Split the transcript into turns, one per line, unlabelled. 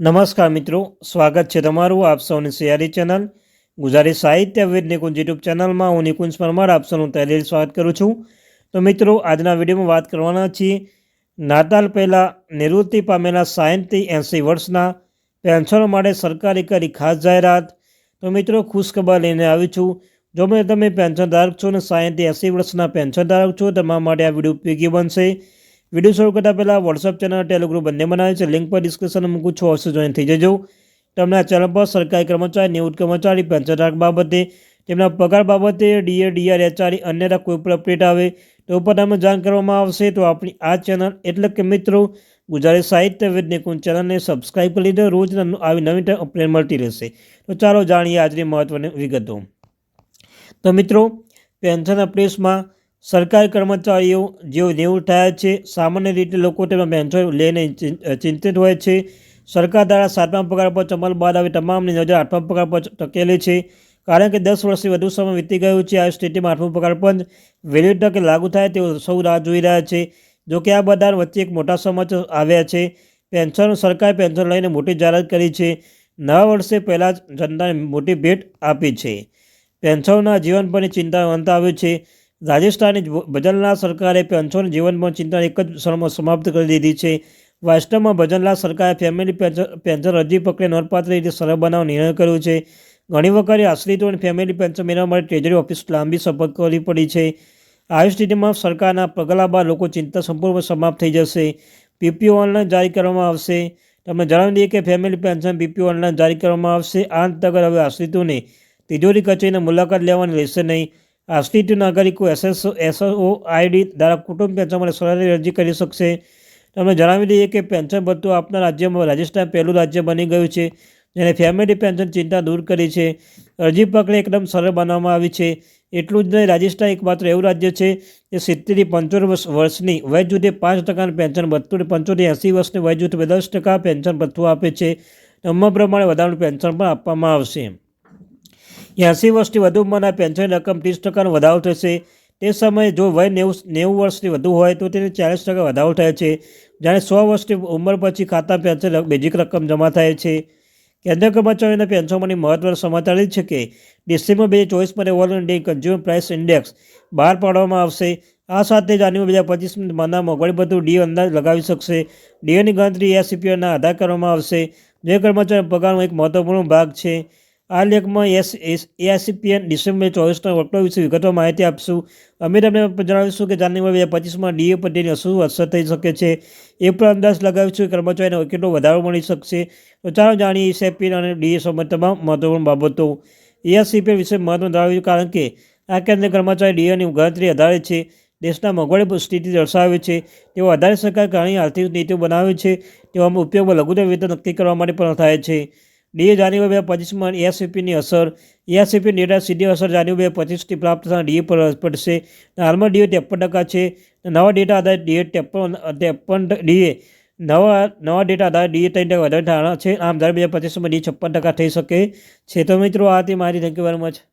નમસ્કાર મિત્રો, સ્વાગત છે તમારું આપ સૌની સિયારી ચેનલ ગુજરાતી સાહિત્ય વિદ નિકુંજ યુટ્યુબ ચેનલમાં. હું નિકુંજ પરમાર, આપ સૌનું તહેલીલ સ્વાગત કરું છું. તો મિત્રો, આજના વિડીયોમાં વાત કરવાના છીએ નાતાલ પહેલાં નિવૃત્તિ પામેલા સાહીઠથી એંસી વર્ષના પેન્શનો માટે સરકારે કરી ખાસ જાહેરાત. તો મિત્રો, ખુશખબર લઈને આવી છું. જો મેં તમે પેન્શન ધારક છો અને સાહીઠથી એંસી વર્ષના પેન્શન ધારક છો, તમારા માટે આ વીડિયો ઉપયોગી બનશે. વીડિયો શરૂ કરતાં પહેલાં વોટ્સઅપ ચેનલ ટેલિગ્રુપ બંને બનાવે છે. લિંક પર ડિસ્ક્રિપ્શન મૂકું છું. અવશ્ય જોઈન થઈ જજો. તમને આ ચેનલ પર સરકારી કર્મચારી, નિવૃત્ત કર્મચારી પેન્શનધારક બાબતે, તેમના પગાર બાબતે ડીએ ડીઆર એચઆરઈ અન્યના કોઈ પણ અપડેટ આવે તો ઉપર તમને જાણ કરવામાં આવશે. તો આપણી આ ચેનલ એટલે કે મિત્રો, ગુજરાતી સાહિત્ય વિદ ચેનલને સબસ્ક્રાઈબ કરી લીધો રોજ આવી નવી અપડેટ મળતી રહેશે. તો ચાલો જાણીએ આજની મહત્ત્વની વિગતો. તો મિત્રો પેન્શન અપડેટ્સમાં સરકારી કર્મચારીઓ જેઓ નિવૃત્ત થયા છે, સામાન્ય રીતે લોકો તેમના પેન્શન લઈને ચિંતિત હોય છે. સરકાર દ્વારા સાતમા પગાર પર અમલ બાદ આવી તમામની નજર આઠમા પગાર પર ટકેલી છે. કારણ કે દસ વર્ષથી વધુ સમય વીતી ગયો છે આ સ્થિતિમાં આઠમો પગાર પણ વહેલી તકે લાગુ થાય તેઓ સૌ રાહ જોઈ રહ્યા છે. જો કે આ બધા વચ્ચે એક મોટા સમાચાર આવ્યા છે. પેન્શન સરકારે પેન્શન લઈને મોટી જાહેરાત કરી છે. નવા વર્ષે પહેલાં જ જનતાને મોટી ભેટ આપી છે. પેન્શનના જીવન પરની ચિંતા અંત આવ્યું છે. રાજસ્થાનની જ ભજનલાલ સરકારે પેન્શન જીવનમાં ચિંતા એક જ ક્ષણમાં સમાપ્ત કરી દીધી છે. વાસ્તવમાં ભજનલાલ સરકારે ફેમિલી પેન્શન અરજી પ્રક્રિયા નોંધપાત્ર રીતે સરળ બનાવવા નિર્ણય કર્યો છે. ઘણી વખતે આશ્રિતો અને ફેમિલી પેન્શન મેળવવા માટે ટ્રેજરી ઓફિસ લાંબી સફર કરવી પડી છે. આવી સ્થિતિમાં સરકારના પગલાં બાદ લોકો ચિંતા સંપૂર્ણ સમાપ્ત થઈ જશે. પીપીઓ ઓનલાઈન જારી કરવામાં આવશે. તમને જણાવી દઈએ કે ફેમિલી પેન્શન પીપીઓ ઓનલાઈન જારી કરવામાં આવશે. આ અંતર્ગત હવે આશ્રિતોને તિજોરી કચેરીની મુલાકાત લેવાની રહેશે નહીં. આશ્રિત નાગરિકો એસએસ એસઓ આઈડી દ્વારા કુટુંબ પેન્શન માટે સરળતાથી અરજી કરી શકશે. તમને જણાવી દઈએ કે પેન્શન ભથ્થું આપનાર રાજ્યમાં રાજસ્થાન પહેલું રાજ્ય બની ગયું છે જેને ફેમિલી પેન્શન ચિંતા દૂર કરી છે. અરજી પ્રક્રિયા એકદમ સરળ બનાવવામાં આવી છે. એટલું જ નહીં, રાજસ્થાન એકમાત્ર એવું રાજ્ય છે જે સિત્તેરથી પંચોતેર વર્ષ વર્ષની વય જૂથે પાંચ ટકાનું પેન્શન ભથ્થું પંચોતેર એંસી વર્ષની વય જૂથે દસ ટકા પેન્શન ભથ્થું આપે છે. નંબર પ્રમાણે વધારાનું પેન્શન પણ આપવામાં આવશે. એંસી વર્ષથી વધુ ઉંમરના પેન્શન રકમ ત્રીસ ટકાનો વધારો થશે. તે સમયે જો વય નેવું નેવું વર્ષથી વધુ હોય તો તેને ચાલીસ ટકા વધારો થાય છે. જ્યારે સો વર્ષની ઉંમર પછી ખાતા પેન્શન બેઝિક રકમ જમા થાય છે. કેન્દ્ર કર્મચારીઓના પેન્શનમાંની મહત્વનો સમાચાર એ છે કે ડિસેમ્બર બે હજાર ચોવીસ માટે all India consumer price index બહાર પાડવામાં આવશે. આ સાથે જાન્યુઆરી બે હજાર માના મોંઘવારી બધું ડી અંદાજ લગાવી શકશે. ડીઓની ગણતરી એસીપીઓના આધાર કરવામાં આવશે. જે કર્મચારી પગારનો એક મહત્વપૂર્ણ ભાગ છે. આ લેખમાં એસ એસ એઆઈસીપીએન ડિસેમ્બર ચોવીસના વર્કફ્લો વિશે વિગતવાર માહિતી આપશું. અમે તમને જણાવીશું કે જાન્યુઆરી બે હજાર પચીસમાં ડીએ પર તેની શું અસર થઈ શકે છે. એ પણ અંદાજ લગાવીશું કે કર્મચારીને કેટલો વધારો મળી શકશે. તો ચાલો જાણીએ એસઆઈપીએન અને ડીએ સંબંધ તમામ મહત્વપૂર્ણ બાબતો. એઆઈસીપીએન વિશે મહત્વ ધરાવ્યું કારણ કે આ કેન્દ્ર કર્મચારી ડીએની ગણતરી આધારે છે. દેશના મોંઘવારી સ્થિતિ દર્શાવે છે. તેઓ આધારે સરકાર ઘણી આર્થિક નીતિઓ બનાવે છે. તેઓ ઉપયોગમાં લઘુત્તમ વેતન નક્કી કરવા માટે પણ થાય છે. ડીએ જાન્યુઆરી બે હજાર પચીસમાં એએસસીપીની અસર. એએસસીપી ડેટા સીધી અસર જાન્યુઆરી બે પચીસથી પ્રાપ્ત થતા ડીએ પર પડશે. હાલમાં ડીએ ત્રેપન ટકા છે. નવા ડેટા આધારિત ડીએ ત્રેપન ત્રેપન ડીએ નવા નવા ડેટા આધારિત ડીએ ત્રણ ટકા વધારે ધારણા છે. આમ દર બે હજાર પચીસમાં ડીએ છપ્પન ટકા થઈ શકે. છે તો મિત્રો, આ હતી મારી થેન્ક યુ વેરી મચ.